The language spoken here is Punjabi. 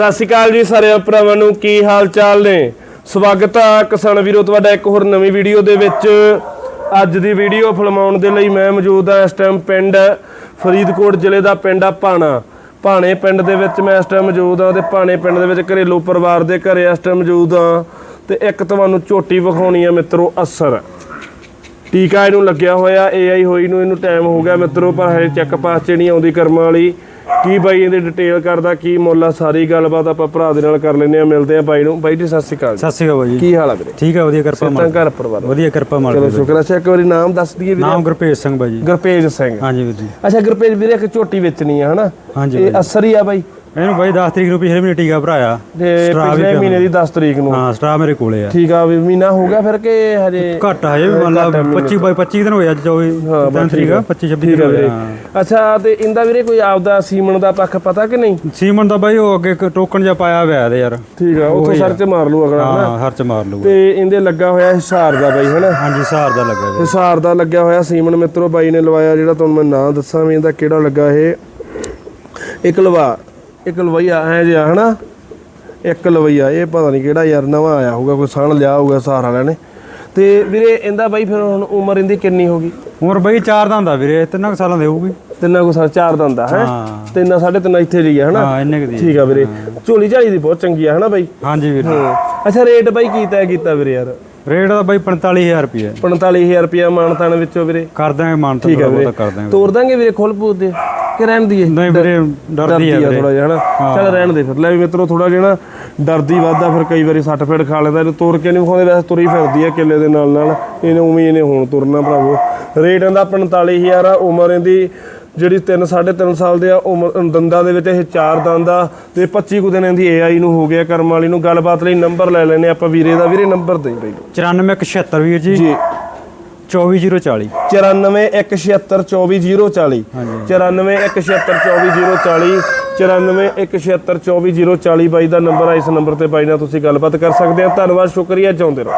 ਸਤਿ ਸ਼੍ਰੀ ਅਕਾਲ ਜੀ ਸਾਰੇ ਭਰਾਵਾਂ ਨੂੰ, ਕੀ ਹਾਲ ਚਾਲ ਨੇ? ਸਵਾਗਤ ਆ ਕਿਸਾਨ ਵੀਰੋ, ਤੁਹਾਡਾ ਇੱਕ ਹੋਰ ਨਵੀਂ ਵੀਡੀਓ ਦੇ ਵਿੱਚ। ਅੱਜ ਦੀ ਵੀਡੀਓ ਫਿਲਮਾਉਣ ਦੇ ਲਈ ਮੈਂ ਮੌਜੂਦ ਆ ਇਸ ਟਾਈਮ ਪਿੰਡ ਫਰੀਦਕੋਟ ਜ਼ਿਲ੍ਹੇ ਦਾ ਪਿੰਡ ਆ ਭਾਣਾ। ਭਾਣੇ ਪਿੰਡ ਦੇ ਵਿੱਚ ਮੈਂ ਇਸ ਟਾਈਮ ਮੌਜੂਦ ਆ ਤੇ ਭਾਣੇ ਪਿੰਡ ਦੇ ਵਿੱਚ ਘਰੇਲੂ ਪਰਿਵਾਰ ਦੇ ਘਰੇ ਇਸ ਟਾਈਮ ਮੌਜੂਦ ਆ। ਤੇ ਇੱਕ ਤੁਹਾਨੂੰ ਝੋਟੀ ਵਿਖਾਉਣੀ ਆ ਮਿੱਤਰੋ ਅਸਰ। ਟੀਕਾ ਇਹਨੂੰ ਲੱਗਿਆ ਹੋਇਆ ਏਆਈ ਹੋਈ ਨੂੰ, ਇਹਨੂੰ ਟਾਈਮ ਹੋ ਗਿਆ ਮਿੱਤਰੋ, ਪਰ ਹਜੇ ਚੈੱਕ ਪਾਸ ਚ ਨਹੀਂ ਆਉਂਦੀ ਕਰਮਾਂ ਵਾਲੀ। ਕੀ ਬਾਈ ਇਹਦੀ ਡਿਟੇਲ ਕਰਦਾ ਕੀ ਮੁੱਲ ਆ ਸਾਰੀ ਗੱਲਬਾਤ ਆਪਾਂ ਭਰਾ ਦੇ ਨਾਲ ਕਰ ਲੈਂਦੇ ਆ ਮਿਲਦੇ ਆ ਬਾਈ ਨੂੰ। ਬਾਈ ਜੀ ਸਤਿ ਸ਼੍ਰੀ ਅਕਾਲ ਸਤਿ ਸ਼੍ਰੀ ਅਕਾਲ ਜੀ। ਕੀ ਹਾਲ ਆ ਵੀਰੇ? ਠੀਕ ਹੈ ਵਧੀਆ ਕਿਰਪਾ ਮਾਲਕ ਘਰ ਪਰਿਵਾਰ ਵਧੀਆ ਕਿਰਪਾ ਚਲੋ ਮਾਲਕ ਦੀ। ਸ਼ੁਕਰ ਅੱਛਾ ਇੱਕ ਵਾਰੀ ਨਾਮ ਦੱਸ ਦਈਏ ਵੀਰੇ। ਨਾਮ ਗੁਰਪ੍ਰੀਤ ਸਿੰਘ ਬਾਈ ਜੀ। ਗੁਰਪੇਜ ਸਿੰਘ। ਹਾਂਜੀ ਵੀਰ ਜੀ। ਅੱਛਾ ਗੁਰਪੇਜ ਵੀਰੇ ਇੱਕ ਝੋਟੀ ਵੇਚਣੀ ਆ ਹਨਾ? ਹਾਂਜੀ ਇਹ ਅਸਰ ਹੀ ਆ ਬਾਈ। ਇਹਨੂੰ ਬਾਈ 10 ਤਰੀਕ ਨੂੰ ਪਿਛਲੇ ਮਹੀਨੇ ਟੀਕਾ ਭਰਾਇਆ। ਤੇ ਸਟਰਾ ਵੀ ਪਿਛਲੇ ਮਹੀਨੇ ਦੀ 10 ਤਰੀਕ ਨੂੰ? ਹਾਂ ਸਟਰਾ ਮੇਰੇ ਕੋਲੇ ਆ। ਠੀਕ ਆ ਵੀ ਮਹੀਨਾ ਹੋ ਗਿਆ ਫਿਰ ਕਿ ਹਜੇ? ਘੱਟ ਹਜੇ ਵੀ ਮੰਨ ਲਾ 25 ਬਾਈ 25 ਦਿਨ ਹੋਏ ਅੱਜ 24 ਤਿੰਨ ਤਰੀਕ ਆ। 25 26 ਠੀਕ ਦਿਨ ਹੋਏ ਅੱਛਾ ਤੇ ਇਹਦਾ ਵੀਰੇ ਕੋਈ ਆਪਦਾ ਸੀਮਨ ਦਾ ਪੱਖ ਪਤਾ ਕਿ ਨਹੀਂ? ਸੀਮਨ ਦਾ ਬਾਈ ਉਹ ਅੱਗੇ ਟੋਕਨ ਜਿਹਾ ਪਾਇਆ ਹੋਇਆ ਇਹਦੇ ਯਾਰ। ਠੀਕ ਆ ਉੱਥੋਂ ਸਰ ਤੇ ਮਾਰ ਲੂ ਅਗਲਾ ਹਾਂ ਹਰਚ ਮਾਰ ਲੂਗਾ ਤੇ ਇਹਦੇ ਲੱਗਾ ਹੋਇਆ ਹਿਸਾਰ ਦਾ ਬਾਈ ਹਨਾ? ਹਾਂਜੀ ਸਾਰ ਦਾ ਲੱਗਾ ਹਿਸਾਰ ਦਾ ਲੱਗਿਆ ਹੋਇਆ ਸੀਮਨ ਮਿੱਤਰੋ ਬਾਈ ਨੇ ਲਵਾਇਆ ਜਿਹੜਾ ਤੁਹਾਨੂੰ ਮੈਂ ਨਾਂ ਦੱਸਾਂ ਵੀ ਇਹਦਾ ਕਿਹੜਾ ਲੱਗਾ ਇਹ। ਇੱਕ ਲਵਾ ਇੱਕ ਲਵਈਆ ਐ ਜਿਹਾ ਹਨਾ? ਇੱਕ ਲਵਈਆ ਇਹ ਪਤਾ ਨਹੀਂ ਕਿਹੜਾ ਯਾਰ ਨਵਾਂ ਆਇਆ ਹੋਊਗਾ ਕੋਈ ਸਣ ਲਿਆ ਹੋਊਗਾ ਹਿਸਾਰ ਵਾਲਿਆਂ ਨੇ ਤੇ ਵੀਰੇ ਇਹਦਾ ਬਾਈ ਫਿਰ ਹੁਣ ਉਮਰ ਇਹਦੀ ਕਿੰਨੀ ਹੋ ਗਈ? ਉਮਰ ਬਾਈ ਚਾਰ ਦਾ ਹੁੰਦਾ ਵੀਰੇ ਤਿੰਨਾਂ ਕੁ ਸਾਲਾਂ ਦੇ ਹੋਊਗੀ। ਤਿੰਨਾਂ ਕੋ ਸਾਲ ਚਾਰ ਦਾ ਹੁੰਦਾ ਹੈ? ਹਾਂ। ਤਿੰਨਾਂ ਸਾਢੇ ਤਿੰਨ ਇੱਥੇ ਜੀ ਹਨਾ? ਹਾਂ ਇੰਨੇ ਕੁ ਦੀ ਠੀਕ ਆ ਵੀਰੇ। ਝੋਲੀ ਝਾਲੀ ਦੀ ਬਹੁਤ ਚੰਗੀ ਆ ਹਨਾ ਬਾਈ? ਹਾਂਜੀ ਵੀਰੇ। ਅੱਛਾ ਰੇਟ ਬਾਈ ਕੀ ਤੈਅ ਕੀਤਾ ਵੀਰੇ ਯਾਰ? ਰੇਟ ਦਾ ਬਾਈ 45000 ਰੁਪਏ 45000 ਰੁਪਿਆ ਮਾਨਤਾਨ ਵਿੱਚੋਂ ਵੀਰੇ। ਕਰ ਦਾਂਗੇ ਮਾਨਤਾ ਠੀਕ ਆ ਵੀਰੇ ਬਹੁਤਾ ਕਰ ਦਾਂਗੇ ਤੋਰ ਦਾਂਗੇ ਵੀਰੇ ਖੋਲ ਪੂਤ ਦੇ। ਕਿ ਰਹਿਣ ਦੀਏ ਨਹੀਂ ਵੀਰੇ ਡਰਦੀ ਆ ਥੋੜਾ ਜਿਹਾ ਹਨਾ? ਚੱਲ ਰਹਿਣ ਦੇ ਫਿਰ। ਲੈ ਵੀ ਮਿੱਤਰੋ ਥੋੜਾ ਜਿਹਾ ਨਾ ਡਰਦੀ ਵਾਦਾ ਫਿਰ ਕਈ ਵਾਰੀ ਸੱਟ ਫੇੜ ਖਾ ਲੈਂਦਾ। ਇਹਨੂੰ ਤੋਰ ਕੇ ਨਹੀਂ ਵਿਖਾਉਂਦੇ ਵੈਸੇ ਤੁਰੀ ਫਿਰਦੀ ਆ ਕਿੱਲੇ ਦੇ ਨਾਲ ਨਾਲ। ਇਹਨੇ ਉਵੇਂ ਇਹਨੇ ਹੁਣ ਤੁਰਨਾ ਭਰਾਵੋ। ਰੇਟ ਇਹਦਾ 45000 ਆ। ਉਮਰ ਇਹਦੀ ਜਿਹੜੀ 3 3.5 ਸਾਲ ਦੇ ਆ ਉਮਰ ਦੰਦਾਂ ਦੇ ਵਿੱਚ ਇਹ ਚਾਰ ਦੰਦ ਆ। ਤੇ 25 ਕੁ ਦਿਨ ਇਹਦੀ ਏਆਈ ਨੂੰ ਹੋ ਗਿਆ ਕਰਮ ਵਾਲੀ ਨੂੰ। ਗੱਲਬਾਤ ਲਈ ਨੰਬਰ ਲੈ ਲੈਨੇ ਆਪਾਂ ਵੀਰੇ ਦਾ। ਵੀਰੇ ਨੰਬਰ ਦੇਈ ਬਈ। 94176 ਵੀਰ ਜੀ। ਜੀ। 24040 9416724040 9416724040 9416724040 ਬਾਈ ਦਾ ਨੰਬਰ ਆ ਇਸ ਨੰਬਰ ਤੇ ਬਾਈ ਨਾਲ ਤੁਸੀਂ ਗੱਲਬਾਤ ਕਰ ਸਕਦੇ ਆ ਧੰਨਵਾਦ ਸ਼ੁਕਰੀਆ ਚਾਹੁੰਦੇ ਰਹੋ।